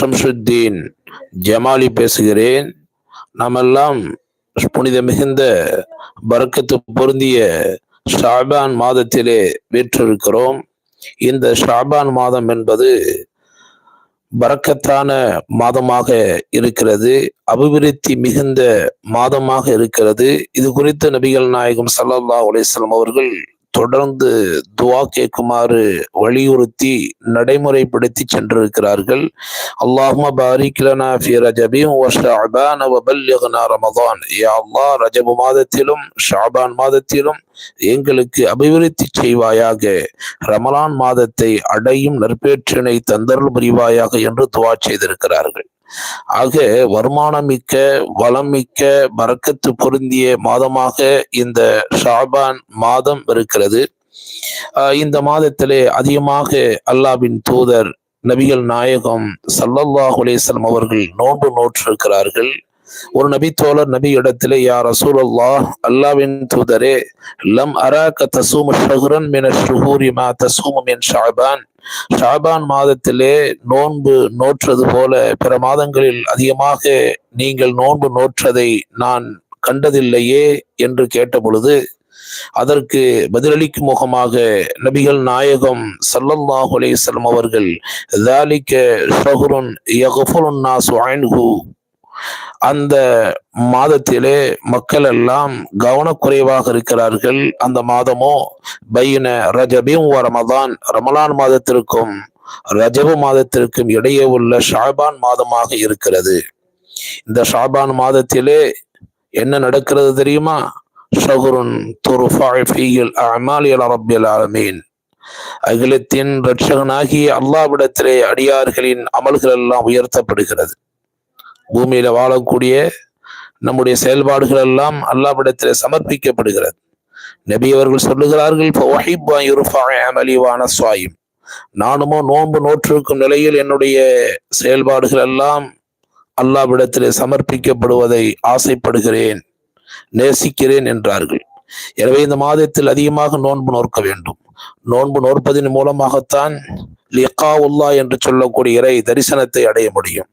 ஷம்சுத்தீன் ஜமாலி பேசுகிறேன். நாமெல்லாம் புனித மிகுந்த பறக்கத்து பொருந்திய ஷாபான் மாதத்திலே வீற்றிருக்கிறோம். இந்த ஷாபான் மாதம் என்பது பறக்கத்தான மாதமாக இருக்கிறது. அபிவிருத்தி மிகுந்த மாதமாக இருக்கிறது. இது குறித்து நபிகள் நாயகம் சல்லல்லாஹு அலிஸ்லாம் அவர்கள் தொடர்ந்து துவா கேட்குமாறு வலியுறுத்தி நடைமுறைப்படுத்தி சென்றிருக்கிறார்கள். அல்லாஹும பாரிக் ஃபி ரஜபின் வ ஷஅபான் ரமதான். யா அல்லாஹ் ரஜபு மாதத்திலும் ஷாபான் மாதத்திலும் எங்களுக்கு அபிவிருத்தி செய்வாயாக. ரமலான் மாதத்தை அடையும் நற்பேற்றினை தந்தருள் புரிவாயாக என்று துவா செய்திருக்கிறார்கள். ஆக வருமானம் மிக்க வளம் மிக்க பறக்கத்து பொருந்திய மாதமாக இந்த ஷாபான் மாதம் இருக்கிறது. இந்த மாதத்திலே அதிகமாக அல்லாவின் தூதர் நபிகள் நாயகம் சல்லல்லாஹு அலைஹிஸ்ஸலாம் அவர்கள் நோன்பு நோற்றிருக்கிறார்கள். ஒரு நபி தோழர் நபி இடத்திலே யார் ரசூலுல்லாஹ் அல்லாவின் தூதரே லம் அராக தசூம ஷஹ்ரன் மின ஷுஹூரி மா மின் ஷாபான் ஷாபான் மாதத்திலே நோன்பு நோற்றது போல பிற மாதங்களில் அதிகமாக நீங்கள் நோன்பு நோற்றதை நான் கண்டதில்லையே என்று கேட்ட பொழுது அதற்கு பதிலளிக்கும் முகமாக நபிகள் நாயகம் சல்லல்லாஹு அலைஹி வஸல்லம் அவர்கள் அந்த மாதத்திலே மக்கள் எல்லாம் கவனக்குறைவாக இருக்கிறார்கள். அந்த மாதமோ பையன ரஜபியும் ரமதான் ரமலான் மாதத்திற்கும் ரஜபு மாதத்திற்கும் இடையே உள்ள ஷாபான் மாதமாக இருக்கிறது. இந்த ஷாபான் மாதத்திலே என்ன நடக்கிறது தெரியுமா? ஷகுருன் துருஃபாயில் அமாலியல் அரபியல் ஆலமீன். அகிலத்தின் இரட்சகனாகிய அல்லாவிடத்திலே அடியார்களின் அமல்கள் எல்லாம் உயர்த்தப்படுகிறது. பூமியில வாழக்கூடிய நம்முடைய செயல்பாடுகள் எல்லாம் அல்லாவிடத்திலே சமர்ப்பிக்கப்படுகிறது. நபி அவர்கள் சொல்லுகிறார்கள் சுவாயும் நானுமோ நோன்பு நோற்றிருக்கும் நிலையில் என்னுடைய செயல்பாடுகள் எல்லாம் அல்லாவிடத்திலே சமர்ப்பிக்கப்படுவதை ஆசைப்படுகிறேன் நேசிக்கிறேன் என்றார்கள். எனவே இந்த மாதத்தில் அதிகமாக நோன்பு நோக்க வேண்டும். நோன்பு நோற்பதின் மூலமாகத்தான் லிகா உல்லா என்று சொல்லக்கூடிய இறை தரிசனத்தை அடைய முடியும்.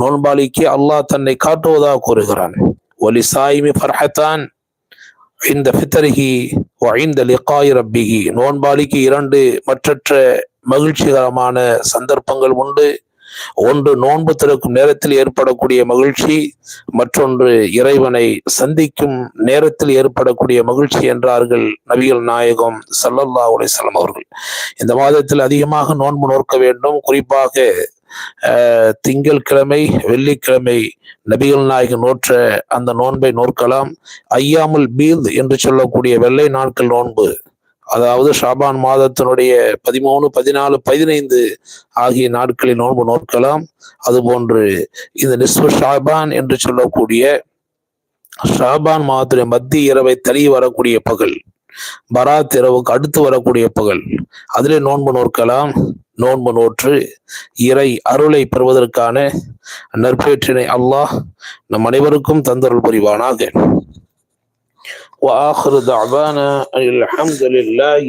நோன்பாளிக்கு அல்லாஹ் தன்னை காட்டுவதாக கூறுகிறான். ஒலி சாயிமி ஃபர்ஹத்தான் இந்த ஃபித்தரிகி இந்த லிகாய் ரப்பிகி நோன்பாளிக்கு இரண்டு மற்றற்ற மகிழ்ச்சிகரமான சந்தர்ப்பங்கள் உண்டு. ஒன்று நோன்பு திறக்கும் நேரத்தில் ஏற்படக்கூடிய மகிழ்ச்சி மற்றொன்று இறைவனை சந்திக்கும் நேரத்தில் ஏற்படக்கூடிய மகிழ்ச்சி என்றார்கள் நபிகள் நாயகம் சல்லல்லா அலிஸ்லாம் அவர்கள். இந்த மாதத்தில் அதிகமாக நோன்பு நோக்க வேண்டும். குறிப்பாக திங்கள்கிழமை வெள்ளிக்கிழமை நபிகள் நாயகன் நோற்ற அந்த நோன்பை நோக்கலாம் ஐயாமுல் பீத் என்று சொல்லக்கூடிய வெள்ளை நாட்கள் நோன்பு. அதாவது ஷாபான் மாதத்தினுடைய பதிமூணு பதினாலு பதினைந்து ஆகிய நாட்களில் நோன்பு நோக்கலாம் அதுபோன்று இந்த நிஸ்வ ஷாபான் என்று சொல்லக்கூடிய ஷாபான் மாதத்துடைய மத்திய இரவை தள்ளி வரக்கூடிய பகல் பராத் இரவுக்கு அடுத்து வரக்கூடிய பகல் அதிலே நோன்பு நோக்கலாம் நோன்பு நோற்று இறை அருளை பெறுவதற்கான நற்பேற்றினை அல்லாஹ் நம் அனைவருக்கும் தந்தருள் புரிவானாக وآخر دعوانا أن الحمد لله